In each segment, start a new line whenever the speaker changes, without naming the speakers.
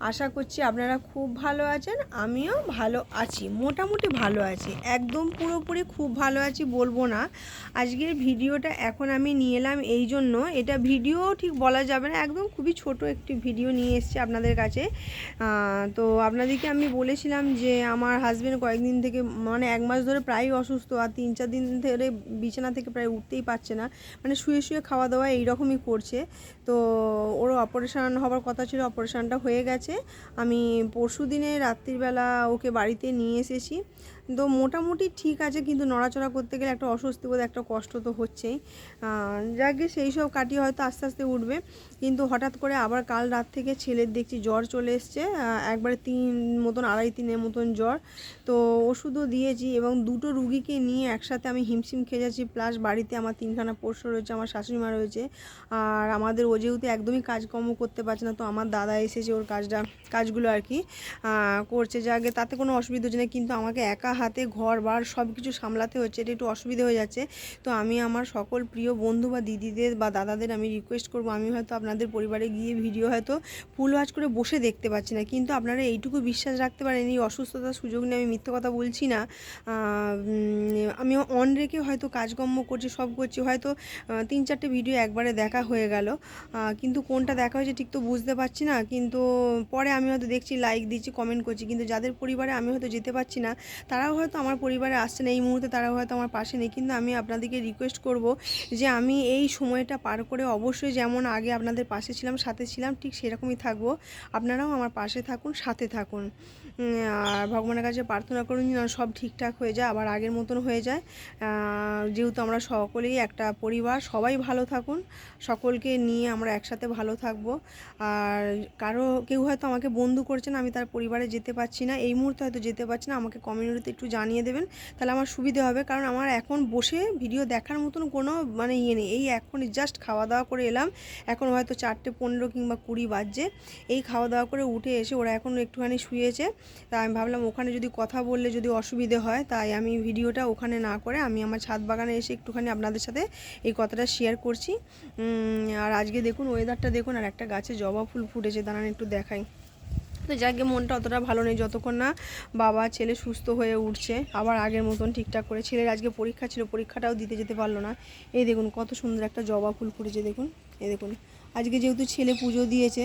আশা করছি আপনারা খুব ভালো আছেন, আমিও ভালো আছি, মোটামুটি ভালো আছি, একদম পুরোপুরি খুব ভালো আছি বলব না। আজকের ভিডিওটা এখন আমি নিয়ে এলাম এই জন্য, এটা ভিডিও ঠিক বলা যাবে না, একদম খুবই ছোট একটি ভিডিও নিয়ে এসেছি আপনাদের কাছে। তো আপনাদেরকে আমি বলেছিলাম যে আমার হাজব্যান্ড কয়েকদিন থেকে মানে এক মাস ধরে প্রায়ই অসুস্থ, আর তিন চার দিন ধরে বিছানা থেকে প্রায় উঠতেই পারছে না মানে শুয়ে শুয়ে খাওয়া দাওয়া এইরকমই করছে। তো ওর অপারেশান হবার কথা ছিল অপারেশানটা হয়ে গেছে। আমি পরশু দিনে রাত্রিবেলা ওকে বাড়িতে নিয়ে এসেছি। তো মোটামুটি ঠিক আছে, কিন্তু নড়াচড়া করতে গেলে একটা অস্বস্তি বোধ, একটা কষ্ট তো হচ্ছেই। যাকে সেই সব কাটিয়ে হয়তো আস্তে আস্তে উঠবে। কিন্তু হঠাৎ করে আবার কাল রাত থেকে ছেলের দেখছি জ্বর চলে এসছে একবারে তিন মতন, আড়াই তিনের মতন জ্বর। তো ওষুধও দিয়েছি এবং দুটো রুগীকে নিয়ে একসাথে আমি হিমশিম খেয়ে যাচ্ছি। প্লাস বাড়িতে আমার তিনখানা পোষ্য রয়েছে, আমার শাশুড়ি মা রয়েছে। আর আমাদের ও যেহেতু একদমই কাজকর্ম করতে পারছে না, তো আমার দাদা এসেছে ওর কাজটা, কাজগুলো আর কি করছে। যাকে তাতে কোনো অসুবিধা হচ্ছে না, কিন্তু আমাকে একা হাতে, ঘর, বার সব কিছু সামলাতে হচ্ছে, এটা একটু অসুবিধা হয়ে যাচ্ছে। তো আমি আমার সকল প্রিয় বন্ধু বা দিদিদের বা দাদাদের আমি রিকোয়েস্ট করব, আমি হয়তো আপনাদের পরিবারে গিয়ে ভিডিও হয়তো ফুল ওয়াচ করে বসে দেখতে পাচ্ছি না। কিন্তু আপনারা এইটুকু বিশ্বাস রাখতে পারেন, এই অসুস্থতার সুযোগ নিয়ে আমি মিথ্যে কথা বলছি না। আমি অন রেখে হয়তো কাজকর্ম করছি, সব করছি, হয়তো তিন চারটে ভিডিও একবারে দেখা হয়ে গেল। কিন্তু কোনটা দেখা হয়েছে ঠিক তো বুঝতে পারছি না। কিন্তু পরে আমি হয়তো দেখছি লাইক দিচ্ছি কমেন্ট করছি। কিন্তু যাদের পরিবারে আমি হয়তো যেতে পারছি না তারাও হয়তো আমার পরিবারে আসছে না, এই মুহূর্তে তারাও হয়তো আমার পাশে নেই, কিন্তু আমি আপনাদেরকে রিকোয়েস্ট করব যে আমি এই সময়টা পার করে অবশ্যই যেমন আগে আপনাদের পাশে ছিলাম, সাথে ছিলাম, ঠিক সেরকমই থাকব। আপনারাও আমার পাশে থাকুন, সাথে থাকুন। আর ভগবানের কাছে প্রার্থনা করুন সব ঠিকঠাক হয়ে যায়, আবার আগের মতন হয়ে যায়। যেহেতু আমরা সকলেই একটা পরিবার, সবাই ভালো থাকুন, সকলকে নিয়ে আমরা একসাথে ভালো থাকব। আর কারও, কেউ হয়তো আমাকে বন্ধু করছেন আমি তার পরিবারে যেতে পারছি না, এই মুহূর্তে হয়তো যেতে পারছি না, আমাকে কমিউনিটিতে একটু জানিয়ে দেবেন, তাহলে আমার সুবিধে হবে। কারণ আমার এখন বসে ভিডিও দেখার মতন কোনো মানে ইয়ে নেই। এই এখন জাস্ট খাওয়া দাওয়া করে এলাম। এখন হয়তো চারটে পনেরো কিংবা কুড়ি বাজছে। এই খাওয়া দাওয়া করে উঠে এসে ওরা এখন একটুখানি শুয়েছে। তাই আমি ভাবলাম ওখানে যদি কথা বললে যদি অসুবিধে হয়, তাই আমি ভিডিওটা ওখানে না করে আমি আমার ছাদ বাগানে এসে একটুখানি আপনাদের সাথে এই কথাটা শেয়ার করছি। আর আজকে দেখুন ওয়েদারটা দেখুন, আর একটা গাছে জবা ফুল ফুটেছে, দাঁড়ান একটু দেখাই। তো যাকে মনটা অতটা ভালো নেই, যতক্ষণ না বাবা, ছেলে সুস্থ হয়ে উঠছে, আবার আগের মতন ঠিকঠাক করে, ছেলের আজকে পরীক্ষা ছিল, পরীক্ষাটাও দিতে যেতে পারল না। এই দেখুন, কত সুন্দর একটা জবা ফুল ফুটেছে, দেখুন, এই দেখুন। আজকে যেহেতু ছেলে পুজো দিয়েছে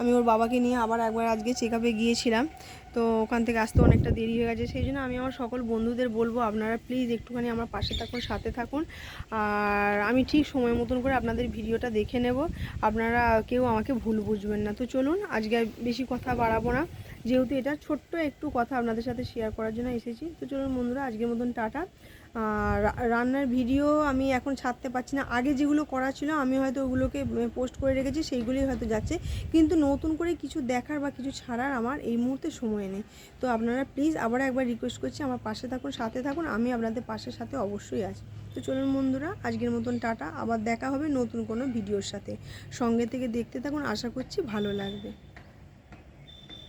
আমি ওর বাবাকে নিয়ে আবার একবার আজকে চেক আপে গিয়েছিলাম। তো ওখান থেকে আসতে অনেকটা দেরি হয়ে গেছে। সেই জন্য আমি আমার সকল বন্ধুদের বলব, আপনারা প্লিজ একটুখানি আমার পাশে থাকুন, সাথে থাকুন। আর আমি ঠিক সময় মতন করে আপনাদের ভিডিওটা দেখে নেব। আপনারা কেউ আমাকে ভুল বুঝবেন না। তো চলুন, আজকে বেশি কথা বাড়াবো না। যেহেতু এটা ছোট্ট একটু কথা আপনাদের সাথে শেয়ার করার জন্য এসেছি। তো চলুন বন্ধুরা, আজকের মতন টাটা। আর রান্নার ভিডিও আমি এখন ছাড়তে পারছি না। আগে যেগুলো করা ছিল, আমি হয়তো ওগুলোকে পোস্ট করে রেখেছি, সেইগুলোই হয়তো যাচ্ছে। কিন্তু নতুন করে কিছু দেখার বা কিছু ছাড়ার আমার এই মুহূর্তে সময় নেই। তো আপনারা প্লিজ আবার একবার রিকোয়েস্ট করছি, আমার পাশে থাকুন, সাথে থাকুন, আমি আপনাদের পাশের সাথে অবশ্যই আছি। তো চলুন বন্ধুরা, আজকের মতন টাটা। আবার দেখা হবে নতুন কোনো ভিডিওর সাথে। সঙ্গে থেকে দেখতে থাকুন, আশা করছি ভালো লাগবে।